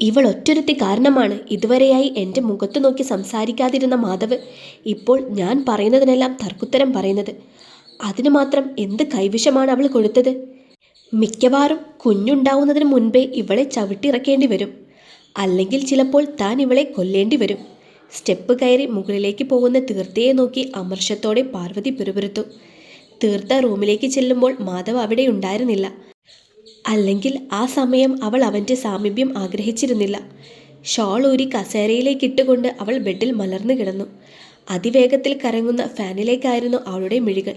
ഇവൾ ഒറ്റൊരുത്തി കാരണമാണ് ഇതുവരെയായി എന്റെ മുഖത്തു നോക്കി സംസാരിക്കാതിരുന്ന മാധവ് ഇപ്പോൾ ഞാൻ പറയുന്നതിനെല്ലാം തർക്കുത്തരം പറയുന്നത്. അതിനു മാത്രം എന്ത് കൈവിഷമാണ് അവൾ കൊടുത്തത്? മിക്കവാറും കുഞ്ഞുണ്ടാവുന്നതിന് മുൻപേ ഇവളെ ചവിട്ടിറക്കേണ്ടി വരും. അല്ലെങ്കിൽ ചിലപ്പോൾ താൻ ഇവളെ കൊല്ലേണ്ടി വരും. സ്റ്റെപ്പ് കയറി മുകളിലേക്ക് പോകുന്ന തീർത്ഥയെ നോക്കി അമർഷത്തോടെ പാർവതി പിറുപിറുത്തു. തീർത്ഥ റൂമിലേക്ക് ചെല്ലുമ്പോൾ മാധവ് അവിടെ ഉണ്ടായിരുന്നില്ല. അല്ലെങ്കിൽ ആ സമയം അവൾ അവന്റെ സാമീപ്യം ആഗ്രഹിച്ചിരുന്നില്ല. ഷോൾ ഊരി കസേരയിലേക്ക് ഇട്ടുകൊണ്ട് അവൾ ബെഡിൽ മലർന്നു കിടന്നു. അതിവേഗത്തിൽ കറങ്ങുന്ന ഫാനിലേക്കായിരുന്നു അവളുടെ മിഴികൾ.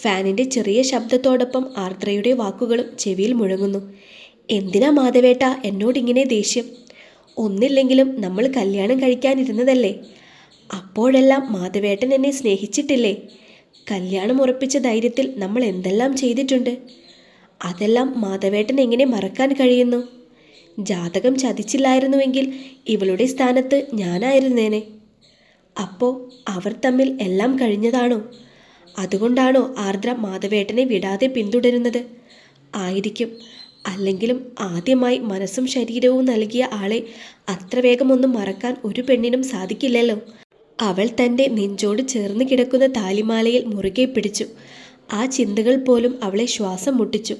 ഫാനിന്റെ ചെറിയ ശബ്ദത്തോടൊപ്പം ആർദ്രയുടെ വാക്കുകളും ചെവിയിൽ മുഴങ്ങുന്നു. എന്തിനാ മാധവേട്ട എന്നോടിങ്ങനെ ദേഷ്യം? ഒന്നില്ലെങ്കിലും നമ്മൾ കല്യാണം കഴിക്കാനിരുന്നതല്ലേ? അപ്പോഴെല്ലാം മാധവേട്ടൻ എന്നെ സ്നേഹിച്ചിട്ടില്ലേ? കല്യാണം ഉറപ്പിച്ച ധൈര്യത്തിൽ നമ്മൾ എന്തെല്ലാം ചെയ്തിട്ടുണ്ട്? അതെല്ലാം മാധവേട്ടൻ എങ്ങനെ മറക്കാൻ കഴിയുന്നു? ജാതകം ചതിച്ചില്ലായിരുന്നുവെങ്കിൽ ഇവളുടെ സ്ഥാനത്ത് ഞാനായിരുന്നേനെ. അപ്പോൾ അവർ തമ്മിൽ എല്ലാം കഴിഞ്ഞതാണോ? അതുകൊണ്ടാണോ ആർദ്ര മാധവേട്ടനെ വിടാതെ പിന്തുടരുന്നത്? ആയിരിക്കും. അല്ലെങ്കിലും ആദ്യമായി മനസ്സും ശരീരവും നൽകിയ ആളെ അത്ര വേഗമൊന്നും മറക്കാൻ ഒരു പെണ്ണിനും സാധിക്കില്ലല്ലോ. അവൾ തന്റെ നെഞ്ചോട് ചേർന്ന് കിടക്കുന്ന താലിമാലയിൽ മുറുകെ പിടിച്ചു. ആ ചിന്തകൾ പോലും അവളെ ശ്വാസം മുട്ടിച്ചു.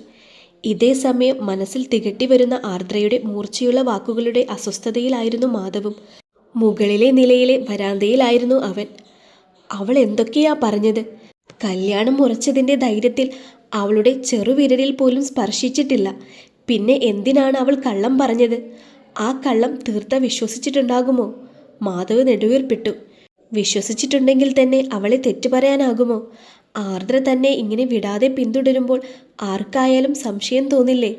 ഇതേ സമയം മനസ്സിൽ തികട്ടി വരുന്ന ആർദ്രയുടെ മൂർച്ചയുള്ള വാക്കുകളുടെ അസ്വസ്ഥതയിലായിരുന്നു മാധവും. മുകളിലെ നിലയിലെ വരാന്തയിലായിരുന്നു അവൻ. അവൾ എന്തൊക്കെയാ പറഞ്ഞത്? കല്യാണം ഉറച്ചതിന്റെ ധൈര്യത്തിൽ അവളുടെ ചെറുവിരലിൽ പോലും സ്പർശിച്ചിട്ടില്ല. പിന്നെ എന്തിനാണ് അവൾ കള്ളം പറഞ്ഞത്? ആ കള്ളം തീർത്ത വിശ്വസിച്ചിട്ടുണ്ടാകുമോ? മാധവ് നെടുവീർപ്പിട്ടു. വിശ്വസിച്ചിട്ടുണ്ടെങ്കിൽ തന്നെ അവളെ തെറ്റു പറയാനാകുമോ? ആർദ്ര തന്നെ ഇങ്ങനെ വിടാതെ പിന്തുടരുമ്പോൾ ആർക്കായാലും സംശയം തോന്നില്ലേ?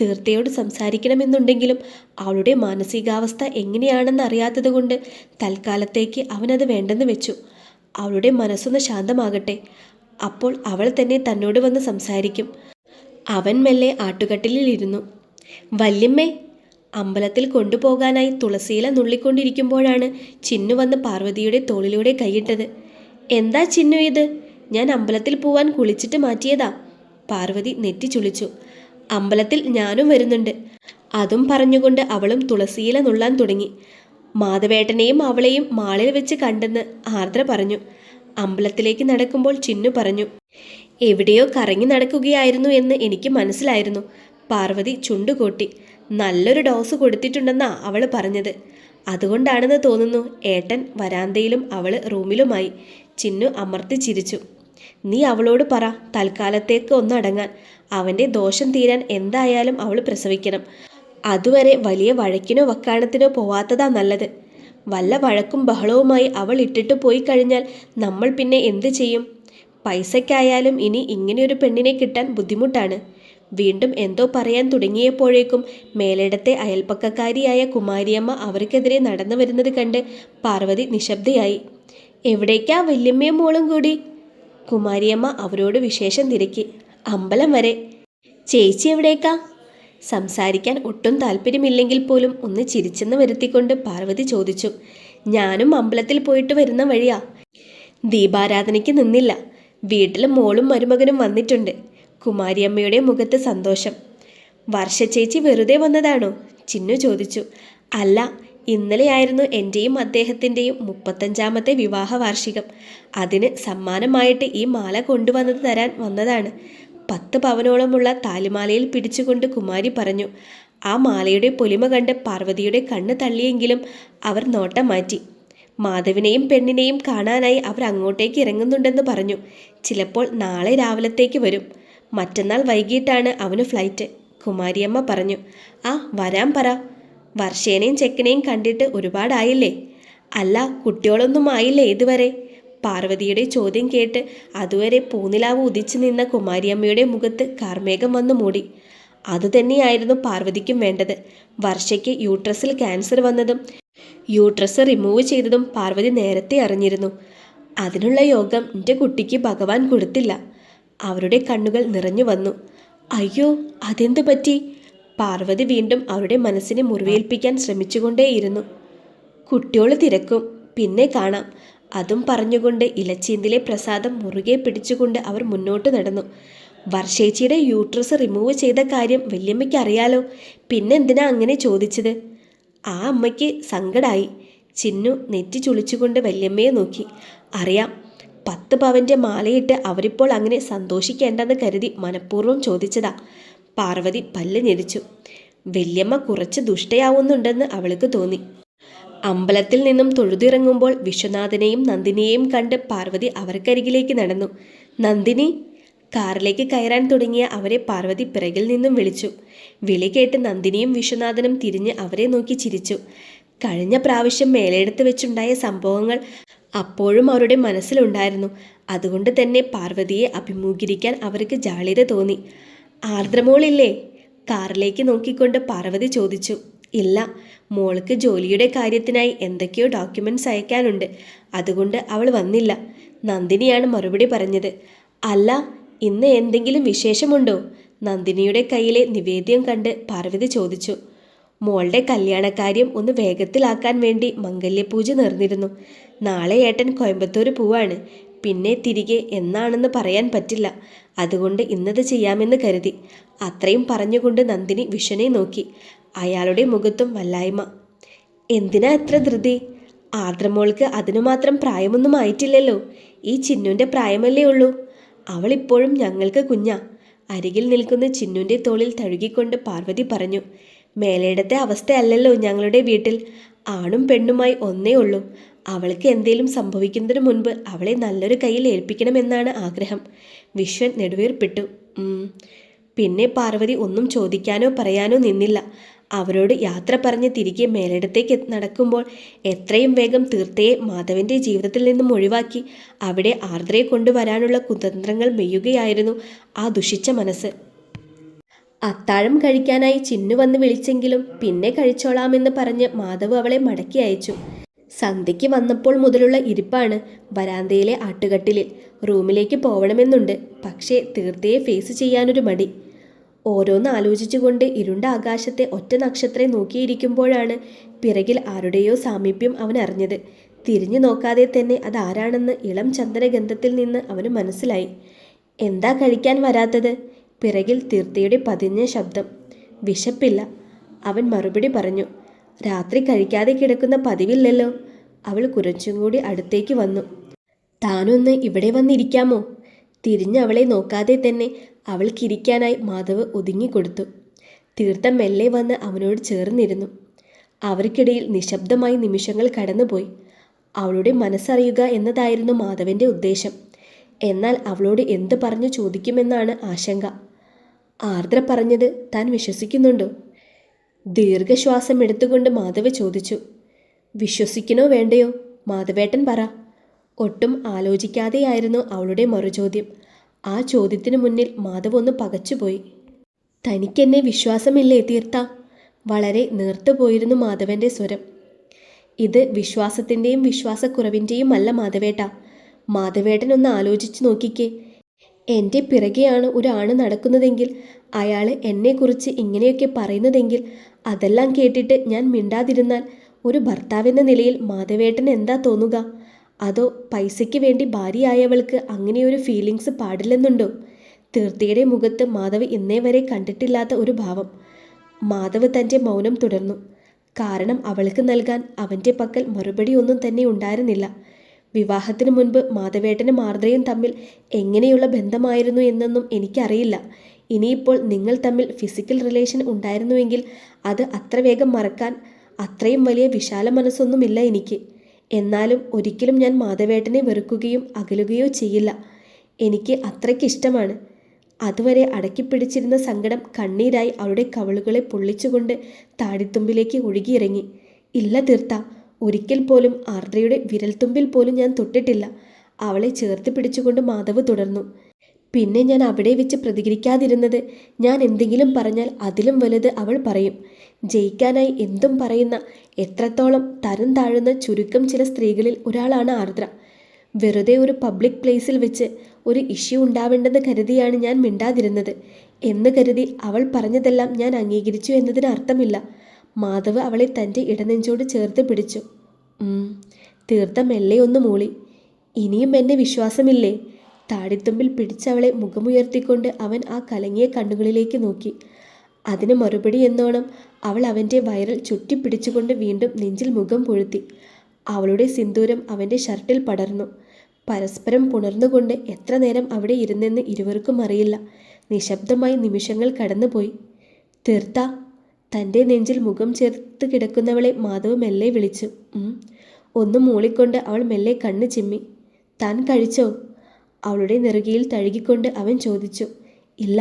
തീർത്ഥയോട് സംസാരിക്കണമെന്നുണ്ടെങ്കിലും അവളുടെ മാനസികാവസ്ഥ എങ്ങനെയാണെന്ന് അറിയാത്തതുകൊണ്ട് തൽക്കാലത്തേക്ക് അവനത് വേണ്ടെന്ന് വെച്ചു. അവളുടെ മനസ്സൊന്ന് ശാന്തമാകട്ടെ. അപ്പോൾ അവൾ തന്നെ തന്നോട് വന്ന് സംസാരിക്കും. അവൻ മെല്ലെ ആട്ടുകട്ടിലിരുന്നു വല്യമ്മേ അമ്പലത്തിൽ കൊണ്ടുപോകാനായി തുളസിയില നുള്ളിക്കൊണ്ടിരിക്കുമ്പോഴാണ് ചിന്നു വന്ന് പാർവതിയുടെ തോളിലൂടെ കൈയിട്ടത്. എന്താ ചിന്നു ഇത്? ഞാൻ അമ്പലത്തിൽ പോവാൻ കുളിച്ചിട്ട് മാറ്റിയതാ. പാർവതി നെറ്റി ചുളിച്ചു. അമ്പലത്തിൽ ഞാനും വരുന്നുണ്ട്. അതും പറഞ്ഞുകൊണ്ട് അവളും തുളസിയില നുള്ളാൻ തുടങ്ങി. മാധവേട്ടനെയും അവളെയും മാളിൽ വെച്ച് കണ്ടെന്ന് ആർദ്ര പറഞ്ഞു. അമ്പലത്തിലേക്ക് നടക്കുമ്പോൾ ചിന്നു പറഞ്ഞു എവിടെയോ കറങ്ങി നടക്കുകയായിരുന്നു എന്ന് എനിക്ക് മനസ്സിലായിരുന്നു പാർവതി ചുണ്ടുകൂട്ടി നല്ലൊരു ഡോസ് കൊടുത്തിട്ടുണ്ടെന്നാ അവൾ പറഞ്ഞത്. അതുകൊണ്ടാണെന്ന് തോന്നുന്നു ഏട്ടൻ വരാന്തയിലും അവൾ റൂമിലുമായി ചിന്നു അമർത്തി ചിരിച്ചു. നീ അവളോട് പറ തൽക്കാലത്തേക്ക് ഒന്നടങ്ങാൻ. അവന്റെ ദോഷം തീരാൻ എന്തായാലും അവൾ പ്രസവിക്കണം. അതുവരെ വലിയ വഴക്കിനോ വക്കാണത്തിനോ പോവാത്തതാ നല്ലത്. വല്ല വഴക്കും ബഹളവുമായി അവൾ ഇട്ടിട്ട് പോയി കഴിഞ്ഞാൽ നമ്മൾ പിന്നെ എന്ത് ചെയ്യും? പൈസയ്ക്കായാലും ഇനി ഇങ്ങനെയൊരു പെണ്ണിനെ കിട്ടാൻ ബുദ്ധിമുട്ടാണ്. വീണ്ടും എന്തോ പറയാൻ തുടങ്ങിയപ്പോഴേക്കും മേലിടത്തെ അയൽപ്പക്കക്കാരിയായ കുമാരിയമ്മ അവർക്കെതിരെ നടന്നു വരുന്നത് കണ്ട് പാർവതി നിശബ്ദയായി. എവിടേക്കാ വല്യമ്മയും മോളും കൂടി? കുമാരിയമ്മ അവരോട് വിശേഷം തിരക്കി. അമ്പലം വരെ. ചേച്ചി എവിടേക്കാ? സംസാരിക്കാൻ ഒട്ടും താല്പര്യമില്ലെങ്കിൽ പോലും ഒന്ന് ചിരിച്ചെന്ന് വരുത്തിക്കൊണ്ട് പാർവതി ചോദിച്ചു. ഞാനും അമ്പലത്തിൽ പോയിട്ട് വരുന്ന വഴിയാ. ദീപാരാധനയ്ക്ക് നിന്നില്ല. വീട്ടിൽ മോളും മരുമകനും വന്നിട്ടുണ്ട്. കുമാരിയമ്മയുടെ മുഖത്ത് സന്തോഷം. വർഷ ചേച്ചി വെറുതെ വന്നതാണോ? ചിന്നു ചോദിച്ചു. അല്ല ഇന്നലെയായിരുന്നു എന്റെയും അദ്ദേഹത്തിന്റെയും മുപ്പത്തഞ്ചാമത്തെ വിവാഹ വാർഷികം അതിന് സമ്മാനമായിട്ട് ഈ മാല കൊണ്ടുവന്നത് തരാൻ വന്നതാണ്. പത്ത് പവനോളമുള്ള താലിമാലയിൽ പിടിച്ചുകൊണ്ട് കുമാരി പറഞ്ഞു ആ മാലയുടെ പൊലിമ കണ്ട് പാർവതിയുടെ കണ്ണ് തള്ളിയെങ്കിലും അവർ നോട്ടം മാറ്റി. മാധവിനെയും പെണ്ണിനെയും കാണാനായി അവർ അങ്ങോട്ടേക്ക് ഇറങ്ങുന്നുണ്ടെന്ന് പറഞ്ഞു. ചിലപ്പോൾ നാളെ രാവിലത്തേക്ക് വരും. മറ്റന്നാൾ വൈകിട്ടാണ് അവന് ഫ്ലൈറ്റ്. കുമാരിയമ്മ പറഞ്ഞു ആ വരാൻ പറ. വർഷേനെയും ചെക്കനെയും കണ്ടിട്ട് ഒരുപാടായില്ലേ? അല്ല കുട്ടികളൊന്നും ആയില്ലേ ഇതുവരെ? പാർവതിയുടെ ചോദ്യം കേട്ട് അതുവരെ പൂനിലാവ് ഉദിച്ചു നിന്ന കുമാരിയമ്മയുടെ മുഖത്ത് കാർമേഘം വന്നു മൂടി. അതുതന്നെയായിരുന്നു പാർവതിക്കും വേണ്ടത്. വർഷയ്ക്ക് യൂട്രസിൽ ക്യാൻസർ വന്നതും യൂട്രസ് റിമൂവ് ചെയ്തതും പാർവതി നേരത്തെ അറിഞ്ഞിരുന്നു. അതിനുള്ള യോഗം എന്റെ കുട്ടിക്ക് ഭഗവാൻ കൊടുത്തില്ല. അവരുടെ കണ്ണുകൾ നിറഞ്ഞു വന്നു. അയ്യോ അതെന്തു പറ്റി? പാർവതി വീണ്ടും അവരുടെ മനസ്സിനെ മുറിവേൽപ്പിക്കാൻ ശ്രമിച്ചുകൊണ്ടേയിരുന്നു. കുട്ടിയോൾ തിരക്കും. പിന്നെ കാണാം. അതും പറഞ്ഞുകൊണ്ട് ഇലച്ചീന്തിലെ പ്രസാദം മുറുകെ പിടിച്ചുകൊണ്ട് അവർ മുന്നോട്ട് നടന്നു. വർഷേച്ചിയുടെ യൂട്രസ് റിമൂവ് ചെയ്ത കാര്യം വല്യമ്മയ്ക്ക് അറിയാലോ. പിന്നെന്തിനാ അങ്ങനെ ചോദിച്ചത്? ആ അമ്മയ്ക്ക് സങ്കടായി. ചിന്നു നെറ്റി ചുളിച്ചുകൊണ്ട് വല്യമ്മയെ നോക്കി. അറിയാം പത്ത് പവന്റെ മാലയിട്ട് അവരിപ്പോൾ അങ്ങനെ സന്തോഷിക്കേണ്ടെന്ന് കരുതി മനഃപൂർവം ചോദിച്ചതാ. പാർവതി പല്ല് ഞെരിച്ചു. വല്യമ്മ കുറച്ച് ദുഷ്ടയാവുന്നുണ്ടെന്ന് അവൾക്ക് തോന്നി. അമ്പലത്തിൽ നിന്നും തൊഴുതിറങ്ങുമ്പോൾ വിശ്വനാഥനെയും നന്ദിനിയെയും കണ്ട് പാർവതി അവർക്കരികിലേക്ക് നടന്നു. നന്ദിനി! കാറിലേക്ക് കയറാൻ തുടങ്ങിയ അവരെ പാർവതി പിറകിൽ നിന്നും വിളിച്ചു. വിളി കേട്ട് നന്ദിനിയും വിശ്വനാഥനും തിരിഞ്ഞ് അവരെ നോക്കി ചിരിച്ചു. കഴിഞ്ഞ പ്രാവശ്യം മേലെടുത്ത് വെച്ചുണ്ടായ സംഭവങ്ങൾ അപ്പോഴും അവരുടെ മനസ്സിലുണ്ടായിരുന്നു. അതുകൊണ്ട് തന്നെ പാർവതിയെ അഭിമുഖീകരിക്കാൻ അവർക്ക് ജാളിത തോന്നി. ആർദ്രമോളില്ലേ? കാറിലേക്ക് നോക്കിക്കൊണ്ട് പാർവതി ചോദിച്ചു. ഇല്ല മോൾക്ക് ജോലിയുടെ കാര്യത്തിനായി എന്തൊക്കെയോ ഡോക്യുമെന്റ്സ് അയക്കാനുണ്ട്. അതുകൊണ്ട് അവൾ വന്നില്ല. നന്ദിനിയാണ് മറുപടി പറഞ്ഞത്. അല്ല ഇന്ന് എന്തെങ്കിലും വിശേഷമുണ്ടോ? നന്ദിനിയുടെ കയ്യിലെ നിവേദ്യം കണ്ട് പാർവതി ചോദിച്ചു. മോളുടെ കല്യാണക്കാര്യം ഒന്ന് വേഗത്തിലാക്കാൻ വേണ്ടി മംഗല്യപൂജ നേർന്നിരുന്നു. നാളെ ഏട്ടൻ കോയമ്പത്തൂർ പോവാണ്. പിന്നെ തിരികെ എന്നാണെന്ന് പറയാൻ പറ്റില്ല. അതുകൊണ്ട് ഇന്നത് ചെയ്യാമെന്ന് കരുതി. അത്രയും പറഞ്ഞുകൊണ്ട് നന്ദിനി വിഷനെ നോക്കി. അയാളുടെ മുഖത്തും വല്ലായ്മ. എന്തിനാ എത്ര ധൃതി? ആർദ്രമോൾക്ക് അതിനു മാത്രം പ്രായമൊന്നും ആയിട്ടില്ലല്ലോ. ഈ ചിന്നുവിന്റെ പ്രായമല്ലേ ഉള്ളൂ. അവളിപ്പോഴും ഞങ്ങൾക്ക് കുഞ്ഞ. അരികിൽ നിൽക്കുന്ന ചിന്നുവിന്റെ തോളിൽ തഴുകിക്കൊണ്ട് പാർവതി പറഞ്ഞു മേലേടത്തെ അവസ്ഥയല്ലല്ലോ ഞങ്ങളുടെ വീട്ടിൽ. ആണും പെണ്ണുമായി ഒന്നേ ഉള്ളൂ. അവൾക്ക് എന്തേലും സംഭവിക്കുന്നതിന് മുൻപ് അവളെ നല്ലൊരു കയ്യിൽ ഏൽപ്പിക്കണമെന്നാണ് ആഗ്രഹം. വിശ്വൻ നെടുവേർപ്പെട്ടു. പിന്നെ പാർവതി ഒന്നും ചോദിക്കാനോ പറയാനോ നിന്നില്ല. അവരോട് യാത്ര പറഞ്ഞ് തിരികെ മേലിടത്തേക്ക് നടക്കുമ്പോൾ എത്രയും വേഗം തീർത്തയെ മാധവന്റെ ജീവിതത്തിൽ നിന്നും ഒഴിവാക്കി അവിടെ ആർദ്രയെ കൊണ്ടുവരാനുള്ള കുതന്ത്രങ്ങൾ മെയ്യുകയായിരുന്നു ആ ദുഷിച്ച മനസ്സ്. അത്താഴം കഴിക്കാനായി ചിന്നു വന്ന് വിളിച്ചെങ്കിലും പിന്നെ കഴിച്ചോളാമെന്ന് പറഞ്ഞ് മാധവ് അവളെ മടക്കി അയച്ചു. സന്ധ്യയ്ക്ക് വന്നപ്പോൾ മുതലുള്ള ഇരിപ്പാണ് വരാന്തയിലെ ആട്ടുകട്ടിലിൽ. റൂമിലേക്ക് പോവണമെന്നുണ്ട്. പക്ഷേ തീർത്തയെ ഫേസ് ചെയ്യാനൊരു മടി. ഓരോന്ന് ആലോചിച്ചുകൊണ്ട് ഇരുണ്ട ആകാശത്തെ ഒറ്റ നക്ഷത്രം നോക്കിയിരിക്കുമ്പോഴാണ് പിറകിൽ ആരുടെയോ സാമീപ്യം അവൻ അറിഞ്ഞത് തിരിഞ്ഞു നോക്കാതെ തന്നെ അതാരാണെന്ന് ഇളം ചന്ദനഗന്ധത്തിൽ നിന്ന് അവന് മനസ്സിലായി. എന്താ കഴിക്കാൻ വരാത്തത്? പിറകിൽ തീർത്തയുടെ പതിഞ്ഞ ശബ്ദം. വിശപ്പില്ല. അവൻ മറുപടി പറഞ്ഞു രാത്രി കഴിക്കാതെ കിടക്കുന്ന പതിവില്ലല്ലോ. അവൾ കുറച്ചും കൂടി അടുത്തേക്ക് വന്നു. താനൊന്ന് ഇവിടെ വന്നിരിക്കാമോ? തിരിഞ്ഞ് അവളെ നോക്കാതെ തന്നെ അവൾക്കിരിക്കാനായി മാധവ് ഒതുങ്ങിക്കൊടുത്തു തീർത്ഥം മെല്ലെ വന്ന് അവനോട് ചേർന്നിരുന്നു. അവർക്കിടയിൽ നിശബ്ദമായി നിമിഷങ്ങൾ കടന്നുപോയി. അവളുടെ മനസ്സറിയുക എന്നതായിരുന്നു മാധവന്റെ ഉദ്ദേശം. എന്നാൽ അവളോട് എന്ത് പറഞ്ഞു ചോദിക്കുമെന്നാണ് ആശങ്ക. ആർദ്ര പറഞ്ഞത് താൻ വിശ്വസിക്കുന്നുണ്ടോ? ദീർഘശ്വാസം എടുത്തുകൊണ്ട് മാധവ് ചോദിച്ചു വിശ്വസിക്കണോ വേണ്ടയോ? മാധവേട്ടൻ പറ. ഒട്ടും ആലോചിക്കാതെയായിരുന്നു അവളുടെ മറുചോദ്യം. ആ ചോദ്യത്തിനു മുന്നിൽ മാധവ് ഒന്ന് പകച്ചുപോയി. തനിക്കെന്നെ വിശ്വാസമില്ലേ തീർത്ത? വളരെ നേർത്തുപോയിരുന്നു മാധവന്റെ സ്വരം. ഇത് വിശ്വാസത്തിന്റെയും വിശ്വാസക്കുറവിന്റെയും അല്ല മാധവേട്ട. മാധവേട്ടൻ ഒന്ന് ആലോചിച്ചു നോക്കിക്കേ. എന്റെ പിറകെയാണ് ഒരാണ് നടക്കുന്നതെങ്കിൽ അയാൾ എന്നെക്കുറിച്ച് ഇങ്ങനെയൊക്കെ പറയുന്നതെങ്കിൽ അതെല്ലാം കേട്ടിട്ട് ഞാൻ മിണ്ടാതിരുന്നാൽ ഒരു ഭർത്താവെന്ന നിലയിൽ മാധവേട്ടന് എന്താ തോന്നുക? അതോ പൈസയ്ക്ക് വേണ്ടി ഭാര്യയായവൾക്ക് അങ്ങനെയൊരു ഫീലിങ്സ് പാടില്ലെന്നുണ്ടോ? തീർത്തിയുടെ മുഖത്ത് മാധവ് ഇന്നേ വരെ കണ്ടിട്ടില്ലാത്ത ഒരു ഭാവം. മാധവ് തന്റെ മൗനം തുടർന്നു. കാരണം അവൾക്ക് നൽകാൻ അവന്റെ പക്കൽ മറുപടി ഒന്നും തന്നെ ഉണ്ടായിരുന്നില്ല. വിവാഹത്തിന് മുൻപ് മാധവേട്ടനും മാർദ്രയും തമ്മിൽ എങ്ങനെയുള്ള ബന്ധമായിരുന്നു എന്നൊന്നും എനിക്കറിയില്ല. ഇനിയിപ്പോൾ നിങ്ങൾ തമ്മിൽ ഫിസിക്കൽ റിലേഷൻ ഉണ്ടായിരുന്നുവെങ്കിൽ അത് അത്ര വേഗം മറക്കാൻ അത്രയും വലിയ വിശാല മനസ്സൊന്നുമില്ല എനിക്ക്. എന്നാലും ഒരിക്കലും ഞാൻ മാധവേട്ടനെ വെറുക്കുകയും അകലുകയോ ചെയ്യില്ല. എനിക്ക് അത്രയ്ക്ക് ഇഷ്ടമാണ്. അതുവരെ അടക്കിപ്പിടിച്ചിരുന്ന സങ്കടം കണ്ണീരായി അവളുടെ കവളുകളെ പൊള്ളിച്ചുകൊണ്ട് താടിത്തുമ്പിലേക്ക് ഒഴുകിയിറങ്ങി. ഇല്ല തീർത്ത ഒരിക്കൽ പോലും ആർദ്രയുടെ വിരൽത്തുമ്പിൽ പോലും ഞാൻ തൊട്ടിട്ടില്ല. അവളെ ചേർത്ത് പിടിച്ചുകൊണ്ട് മാധവ് തുടർന്നു. പിന്നെ ഞാൻ അവിടെ വെച്ച് പ്രതികരിക്കാതിരുന്നത്. ഞാൻ എന്തെങ്കിലും പറഞ്ഞാൽ അതിലും വലുത് അവൾ പറയും. ജയിക്കാനായി എന്തും പറയുന്ന എത്രത്തോളം തരം താഴുന്ന ചുരുക്കം ചില സ്ത്രീകളിൽ ഒരാളാണ് ആർദ്ര. വെറുതെ ഒരു പബ്ലിക് പ്ലേസിൽ വെച്ച് ഒരു ഇഷ്യൂ ഉണ്ടാവേണ്ടെന്ന് കരുതിയാണ് ഞാൻ മിണ്ടാതിരുന്നത്. എന്ന് കരുതി അവൾ പറഞ്ഞതെല്ലാം ഞാൻ അംഗീകരിച്ചു എന്നതിന് അർത്ഥമില്ല. മാധവ് അവളെ തന്റെ ഇടനെഞ്ചോട് ചേർത്ത് പിടിച്ചു. തീർത്ത മെല്ലെ ഒന്ന് മൂളി. ഇനിയും എന്നെ വിശ്വാസമില്ലേ? താടിത്തുമ്പിൽ പിടിച്ചവളെ മുഖമുയർത്തിക്കൊണ്ട് അവൻ ആ കലങ്ങിയ കണ്ണുകളിലേക്ക് നോക്കി. അതിന് മറുപടി എന്നോണം അവൾ അവന്റെ വയറിൽ ചുറ്റിപ്പിടിച്ചുകൊണ്ട് വീണ്ടും നെഞ്ചിൽ മുഖം പൊഴുത്തി. അവളുടെ സിന്ദൂരം അവന്റെ ഷർട്ടിൽ പടർന്നു. പരസ്പരം പുണർന്നുകൊണ്ട് എത്ര നേരം അവിടെ ഇരുന്നെന്ന് ഇരുവർക്കും അറിയില്ല. നിശബ്ദമായി നിമിഷങ്ങൾ കടന്നുപോയി. തീർത്ത തന്റെ നെഞ്ചിൽ മുഖം ചേർത്ത് കിടക്കുന്നവളെ മാധവ് മെല്ലെ വിളിച്ചു. ഒന്ന് മൂളിക്കൊണ്ട് അവൾ മെല്ലെ കണ്ണ് ചിമ്മി. താൻ കഴിച്ചോ? അവളുടെ നെറുകയിൽ തഴുകിക്കൊണ്ട് അവൻ ചോദിച്ചു ഇല്ല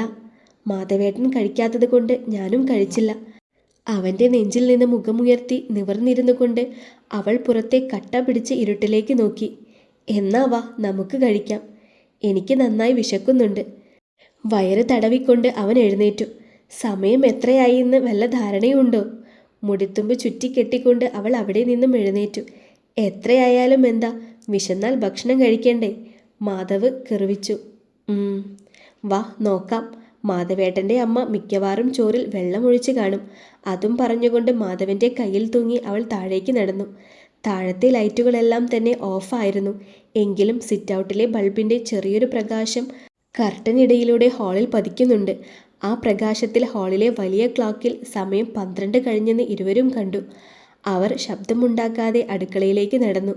മാധവേട്ടൻ കഴിക്കാത്തത് കൊണ്ട് ഞാനും കഴിച്ചില്ല. അവന്റെ നെഞ്ചിൽ നിന്ന് മുഖമുയർത്തി നിവർന്നിരുന്നു കൊണ്ട് അവൾ പുറത്തെ കട്ട പിടിച്ച് ഇരുട്ടിലേക്ക് നോക്കി. എന്നാ വാ നമുക്ക് കഴിക്കാം. എനിക്ക് നന്നായി വിശക്കുന്നുണ്ട്. വയറ് തടവിക്കൊണ്ട് അവൻ എഴുന്നേറ്റു. സമയം എത്രയായി എന്ന് വല്ല ധാരണയുണ്ടോ? മുടിത്തുമ്പ് ചുറ്റിക്കെട്ടിക്കൊണ്ട് അവൾ അവിടെ നിന്നും എഴുന്നേറ്റു. എത്രയായാലും എന്താ വിശന്നാൽ ഭക്ഷണം കഴിക്കണ്ടേ? മാധവ് കെറിവിച്ചു. "ഉം, വാ നോക്കാം. മാധവേട്ടന്റെ അമ്മ മിക്കവാറും ചോറിൽ വെള്ളമൊഴിച്ച് കാണും. അതും പറഞ്ഞുകൊണ്ട് മാധവന്റെ കയ്യിൽ തൂങ്ങി അവൾ താഴേക്ക് നടന്നു. താഴത്തെ ലൈറ്റുകളെല്ലാം തന്നെ ഓഫായിരുന്നു. എങ്കിലും സിറ്റ് ഔട്ടിലെ ബൾബിന്റെ ചെറിയൊരു പ്രകാശം കർട്ടനിടയിലൂടെ ഹാളിൽ പതിക്കുന്നുണ്ട്. ആ പ്രകാശത്തിൽ ഹാളിലെ വലിയ ക്ലോക്കിൽ സമയം പന്ത്രണ്ട് കഴിഞ്ഞെന്ന് ഇരുവരും കണ്ടു. അവർ ശബ്ദമുണ്ടാക്കാതെ അടുക്കളയിലേക്ക് നടന്നു.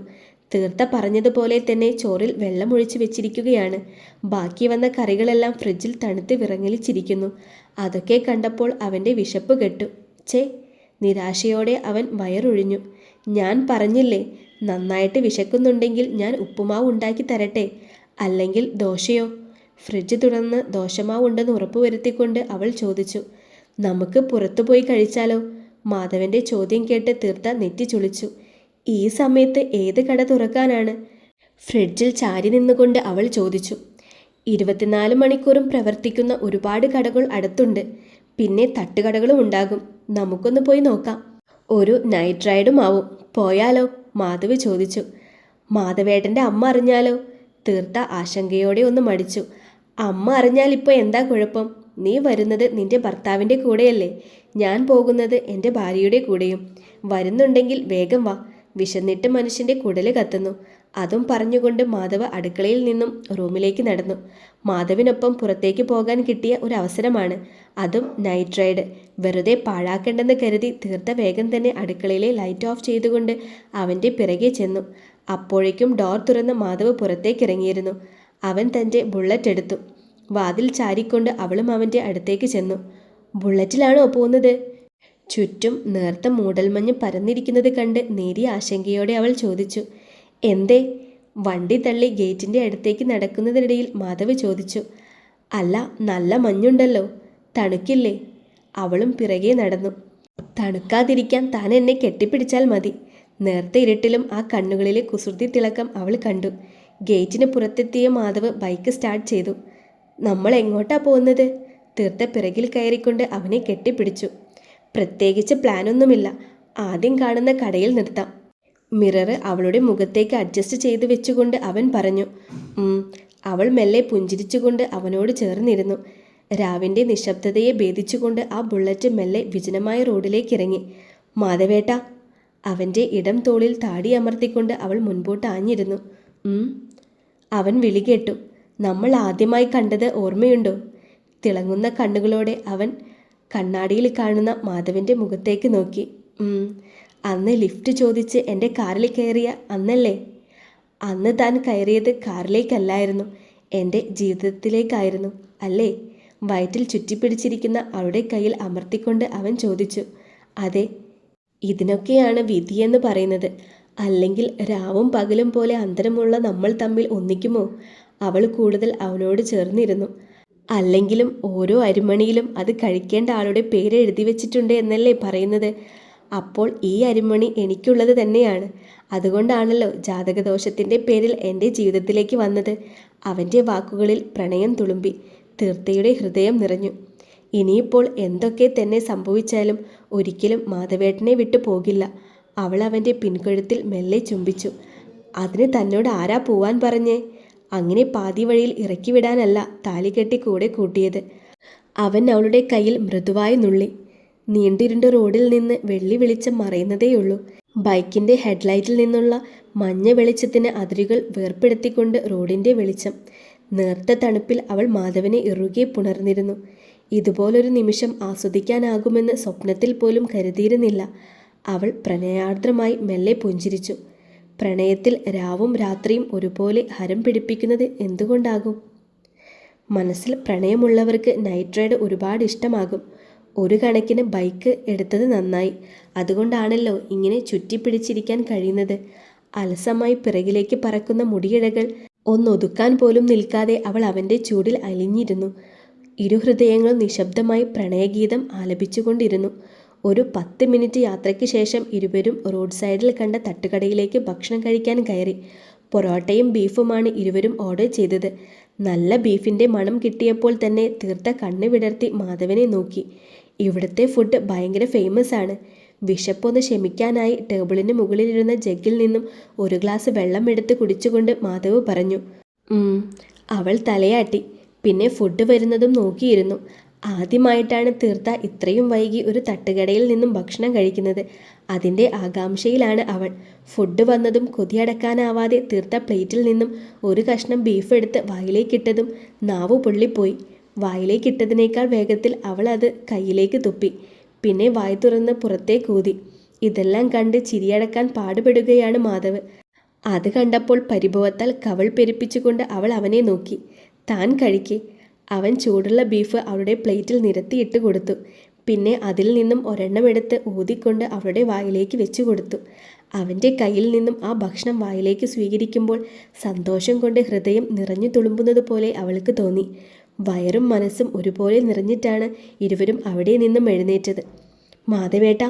തീർത്ത പറഞ്ഞതുപോലെ തന്നെ ചോറിൽ വെള്ളമൊഴിച്ച് വെച്ചിരിക്കുകയാണ്. ബാക്കി വന്ന കറികളെല്ലാം ഫ്രിഡ്ജിൽ തണുത്ത് വിറങ്ങലിച്ചിരിക്കുന്നു. അതൊക്കെ കണ്ടപ്പോൾ അവന്റെ വിശപ്പ് കെട്ടു. ചേ നിരാശയോടെ അവൻ വയറൊഴിഞ്ഞു. ഞാൻ പറഞ്ഞില്ലേ നന്നായിട്ട് വിശക്കുന്നുണ്ടെങ്കിൽ ഞാൻ ഉപ്പുമാവ് ഉണ്ടാക്കി തരട്ടെ? അല്ലെങ്കിൽ ദോശയോ? ഫ്രിഡ്ജ് തുറന്ന് ദോശമാവ് ഉണ്ടെന്ന് ഉറപ്പുവരുത്തിക്കൊണ്ട് അവൾ ചോദിച്ചു. നമുക്ക് പുറത്തുപോയി കഴിച്ചാലോ? മാധവന്റെ ചോദ്യം കേട്ട് തീർത്ത നെറ്റി ചുളിച്ചു ഈ സമയത്ത് ഏത് കട തുറക്കാനാണ്? ഫ്രിഡ്ജിൽ ചാരി നിന്നുകൊണ്ട് അവൾ ചോദിച്ചു. ഇരുപത്തിനാല് മണിക്കൂറും പ്രവർത്തിക്കുന്ന ഒരുപാട് കടകൾ അടുത്തുണ്ട്. പിന്നെ തട്ടുകടകളും ഉണ്ടാകും. നമുക്കൊന്ന് പോയി നോക്കാം. ഒരു നൈറ്റ് റൈഡും ആവും. പോയാലോ? മാധവ് ചോദിച്ചു. മാധവേട്ടന്റെ അമ്മ അറിഞ്ഞാലോ? തീർത്ത ആശങ്കയോടെ ഒന്ന് മടിച്ചു. അമ്മ അറിഞ്ഞാൽ ഇപ്പോൾ എന്താ കുഴപ്പം? നീ വരുന്നത് നിന്റെ ഭർത്താവിന്റെ കൂടെയല്ലേ? ഞാൻ പോകുന്നത് എന്റെ ഭാര്യയുടെ കൂടെയും. വരുന്നുണ്ടെങ്കിൽ വേഗം വാ. വിശന്നിട്ട് മനുഷ്യന്റെ കുടൽ കത്തുന്നു. അതും പറഞ്ഞുകൊണ്ട് മാധവ് അടുക്കളയിൽ നിന്നും റൂമിലേക്ക് നടന്നു. മാധവിനൊപ്പം പുറത്തേക്ക് പോകാൻ കിട്ടിയ ഒരു അവസരമാണ്. അതും നൈറ്റ് റൈഡ് വെറുതെ പാഴാക്കണ്ടെന്ന് കരുതി തീർത്ത വേഗം തന്നെ അടുക്കളയിലെ ലൈറ്റ് ഓഫ് ചെയ്തുകൊണ്ട് അവന്റെ പിറകെ ചെന്നു. അപ്പോഴേക്കും ഡോർ തുറന്ന് മാധവ് പുറത്തേക്ക് ഇറങ്ങിയിരുന്നു. അവൻ തന്റെ ബുള്ളറ്റ് എടുത്തു. വാതിൽ ചാരിക്കൊണ്ട് അവളും അവന്റെ അടുത്തേക്ക് ചെന്നു. ബുള്ളറ്റിലാണോ പോകുന്നത്? ചുറ്റും നേർത്ത മൂടൽമഞ്ഞ് പരന്നിരിക്കുന്നത് കണ്ട് നേരിയ ആശങ്കയോടെ അവൾ ചോദിച്ചു എന്തേ? വണ്ടി തള്ളി ഗേറ്റിന്റെ അടുത്തേക്ക് നടക്കുന്നതിനിടയിൽ മാധവ് ചോദിച്ചു അല്ല നല്ല മഞ്ഞുണ്ടല്ലോ തണുക്കില്ലേ? അവളും പിറകെ നടന്നു. തണുക്കാതിരിക്കാൻ താൻ എന്നെ കെട്ടിപ്പിടിച്ചാൽ മതി. നേർത്ത ഇരുട്ടിലും ആ കണ്ണുകളിലെ കുസൃതി തിളക്കം അവൾ കണ്ടു. ഗേറ്റിന് പുറത്തെത്തിയ മാധവ് ബൈക്ക് സ്റ്റാർട്ട് ചെയ്തു. നമ്മൾ എങ്ങോട്ടാ പോകുന്നത്? തീർത്ത പിറകിൽ കയറിക്കൊണ്ട് അവനെ കെട്ടിപ്പിടിച്ചു. പ്രത്യേകിച്ച് പ്ലാനൊന്നുമില്ല. ആദ്യം കാണുന്ന കടയിൽ നിർത്താം. മിറർ അവളുടെ മുഖത്തേക്ക് അഡ്ജസ്റ്റ് ചെയ്ത് വെച്ചുകൊണ്ട് അവൻ പറഞ്ഞു അവൾ മെല്ലെ പുഞ്ചിരിച്ചുകൊണ്ട് അവനോട് ചേർന്നിരുന്നു. രാവിന്റെ നിശബ്ദതയെ ഭേദിച്ചുകൊണ്ട് ആ ബുള്ളറ്റ് മെല്ലെ വിജനമായ റോഡിലേക്ക് ഇറങ്ങി. മാധവേട്ട. അവന്റെ ഇടം തോളിൽ താടി അമർത്തിക്കൊണ്ട് അവൾ മുൻപോട്ട് ആഞ്ഞിരുന്നു. അവൻ വിളികേട്ടു നമ്മൾ ആദ്യമായി കണ്ടത് ഓർമ്മയുണ്ടോ? തിളങ്ങുന്ന കണ്ണുകളോടെ അവൻ കണ്ണാടിയിൽ കാണുന്ന മാധവന്റെ മുഖത്തേക്ക് നോക്കി. "ഉം. അന്ന് ലിഫ്റ്റ് ചോദിച്ച് എന്റെ കാറിൽ കയറിയ അന്നല്ലേ? അന്ന് താൻ കയറിയത് കാറിലേക്കല്ലായിരുന്നു എന്റെ ജീവിതത്തിലേക്കായിരുന്നു അല്ലേ? വയറ്റിൽ ചുറ്റിപ്പിടിച്ചിരിക്കുന്ന അവളുടെ കയ്യിൽ അമർത്തിക്കൊണ്ട് അവൻ ചോദിച്ചു. അതെ ഇതിനൊക്കെയാണ് വിധിയെന്ന് പറയുന്നത്. അല്ലെങ്കിൽ രാവും പകലും പോലെ അന്തരമുള്ള നമ്മൾ തമ്മിൽ ഒന്നിക്കുമോ? അവൾ കൂടുതൽ അവനോട് ചേർന്നിരുന്നു. അല്ലെങ്കിലും ഓരോ അരിമണിയിലും അത് കഴിക്കേണ്ട ആളുടെ പേര് എഴുതി വെച്ചിട്ടുണ്ട് എന്നല്ലേ പറയുന്നത്. അപ്പോൾ ഈ അരിമണി എനിക്കുള്ളത് തന്നെയാണ്. അതുകൊണ്ടാണല്ലോ ജാതകദോഷത്തിന്റെ പേരിൽ എന്റെ ജീവിതത്തിലേക്ക് വന്നത്. അവന്റെ വാക്കുകളിൽ പ്രണയം തുളുമ്പി തീർത്ഥയുടെ ഹൃദയം നിറഞ്ഞു. ഇനിയിപ്പോൾ എന്തൊക്കെ തന്നെ സംഭവിച്ചാലും ഒരിക്കലും മാധവേട്ടനെ വിട്ടു പോകില്ല. അവൾ അവന്റെ പിൻകഴുത്തിൽ മെല്ലെ ചുംബിച്ചു. അതിന് തന്നോട് ആരാ പോവാൻ പറഞ്ഞേ? അങ്ങനെ പാതി വഴിയിൽ ഇറക്കി വിടാനല്ല താലികെട്ടി കൂടെ കൂട്ടിയത്. അവൻ അവളുടെ കയ്യിൽ മൃദുവായി നുള്ളി. നീണ്ടിരുണ്ട റോഡിൽ നിന്ന് വെള്ളി വെളിച്ചം മറയുന്നതേയുള്ളൂ. ബൈക്കിന്റെ ഹെഡ്ലൈറ്റിൽ നിന്നുള്ള മഞ്ഞ വെളിച്ചത്തിന് അതിരുകൾ വേർപ്പെടുത്തിക്കൊണ്ട് റോഡിന്റെ വെളിച്ചം. നേർത്ത തണുപ്പിൽ അവൾ മാധവനെ ഇറുകെ പുണർന്നിരുന്നു. ഇതുപോലൊരു നിമിഷം ആസ്വദിക്കാനാകുമെന്ന് സ്വപ്നത്തിൽ പോലും കരുതിയിരുന്നില്ല. അവൾ പ്രണയാർദ്രമായി മെല്ലെ പുഞ്ചിരിച്ചു. പ്രണയത്തിൽ രാവും രാത്രിയും ഒരുപോലെ ഹരം പിടിപ്പിക്കുന്നത് എന്തുകൊണ്ടാകും? മനസ്സിൽ പ്രണയമുള്ളവർക്ക് നൈറ്റ് റൈഡ് ഒരുപാട് ഇഷ്ടമാകും. ഒരു കണക്കിന് ബൈക്ക് എടുത്തത് നന്നായി. അതുകൊണ്ടാണല്ലോ ഇങ്ങനെ ചുറ്റിപ്പിടിച്ചിരിക്കാൻ കഴിയുന്നത്. അലസമായി പിറകിലേക്ക് പറക്കുന്ന മുടിയിഴകൾ ഒന്നൊതുക്കാൻ പോലും നിൽക്കാതെ അവൾ അവന്റെ ചൂടിൽ അലിഞ്ഞിരുന്നു. ഇരുഹൃദയങ്ങൾ നിശബ്ദമായി പ്രണയഗീതം ആലപിച്ചുകൊണ്ടിരുന്നു. ഒരു പത്ത് മിനിറ്റ് യാത്രയ്ക്ക് ശേഷം ഇരുവരും റോഡ് സൈഡിൽ കണ്ട തട്ടുകടയിലേക്ക് ഭക്ഷണം കഴിക്കാൻ കയറി. പൊറോട്ടയും ബീഫുമാണ് ഇരുവരും ഓർഡർ ചെയ്തത്. നല്ല ബീഫിന്റെ മണം കിട്ടിയപ്പോൾ തന്നെ തീർത്ത കണ്ണ് വിടർത്തി മാധവനെ നോക്കി. ഇവിടുത്തെ ഫുഡ് ഭയങ്കര ഫേമസ് ആണ്. വിശപ്പൊന്ന് ശമിക്കാനായി ടേബിളിന് മുകളിലിരുന്ന ജഗ്ഗിൽ നിന്നും ഒരു ഗ്ലാസ് വെള്ളം എടുത്ത് കുടിച്ചുകൊണ്ട് മാധവ് പറഞ്ഞു അവൾ തലയാട്ടി. പിന്നെ ഫുഡ് വരുന്നതും നോക്കിയിരുന്നു. ആദ്യമായിട്ടാണ് തീർത്ഥ ഇത്രയും വൈകി ഒരു തട്ടുകടയിൽ നിന്നും ഭക്ഷണം കഴിക്കുന്നത്. അതിന്റെ ആകാംക്ഷയിലാണ് അവൾ. ഫുഡ് വന്നതും കൊതിയടക്കാനാവാതെ തീർത്ഥ പ്ലേറ്റിൽ നിന്നും ഒരു കഷ്ണം ബീഫ് എടുത്ത് വായിലേക്കിട്ടതും നാവ് പൊള്ളിപ്പോയി. വായിലേക്കിട്ടതിനേക്കാൾ വേഗത്തിൽ അവൾ അത് കയ്യിലേക്ക് തുപ്പി. പിന്നെ വായി തുറന്ന് പുറത്തേക്ക് ഊതി ഇതെല്ലാം കണ്ട് ചിരിയടക്കാൻ പാടുപെടുകയാണ് മാധവ്. അത് കണ്ടപ്പോൾ പരിഭവത്താൽ കവൾ പെരുപ്പിച്ചുകൊണ്ട് അവൾ അവനെ നോക്കി. താൻ കഴിക്ക്. അവൻ ചൂടുള്ള ബീഫ് അവളുടെ പ്ലേറ്റിൽ നിരത്തിയിട്ട് കൊടുത്തു. പിന്നെ അതിൽ നിന്നും ഒരെണ്ണം എടുത്ത് ഊതിക്കൊണ്ട് അവളുടെ വായിലേക്ക് വെച്ചു കൊടുത്തു. അവന്റെ കയ്യിൽ നിന്നും ആ ഭക്ഷണം വായിലേക്ക് സ്വീകരിക്കുമ്പോൾ സന്തോഷം കൊണ്ട് ഹൃദയം നിറഞ്ഞു തുളുമ്പുന്നത് പോലെ അവൾക്ക് തോന്നി. വയറും മനസ്സും ഒരുപോലെ നിറഞ്ഞിട്ടാണ് ഇരുവരും അവിടെ നിന്നും എഴുന്നേറ്റത്. മാധവേട്ട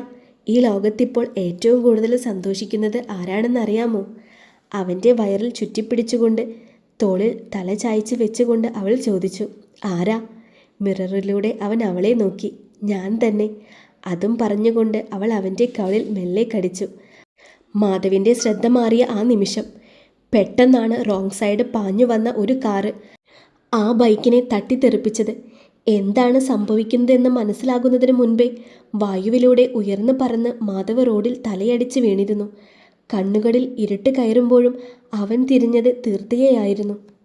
ഈ ലോകത്തിപ്പോൾ ഏറ്റവും കൂടുതൽ സന്തോഷിക്കുന്നത് ആരാണെന്നറിയാമോ അവന്റെ വയറിൽ ചുറ്റിപ്പിടിച്ചുകൊണ്ട് തോളിൽ തല ചായ്ച്ച് വെച്ചുകൊണ്ട് അവൾ ചോദിച്ചു. ആരാ? മിററിലൂടെ അവൻ അവളെ നോക്കി. ഞാൻ തന്നെ. അതും പറഞ്ഞുകൊണ്ട് അവൾ അവന്റെ കവളിൽ മെല്ലെ കടിച്ചു. മാധവിന്റെ ശ്രദ്ധ മാറിയ ആ നിമിഷം പെട്ടെന്നാണ് റോങ് സൈഡ് പാഞ്ഞു വന്ന ഒരു കാറ് ആ ബൈക്കിനെ തട്ടിത്തെറിപ്പിച്ചത്. എന്താണ് സംഭവിക്കുന്നതെന്ന് മനസ്സിലാകുന്നതിന് മുൻപേ വായുവിലൂടെ ഉയർന്നു പറന്ന് മാധവ് റോഡിൽ തലയടിച്ച് വീണിരുന്നു. കണ്ണുകളിൽ ഇരുട്ട് കയറുമ്പോഴും അവൻ തിരിഞ്ഞത് തീർത്തയായിരുന്നു.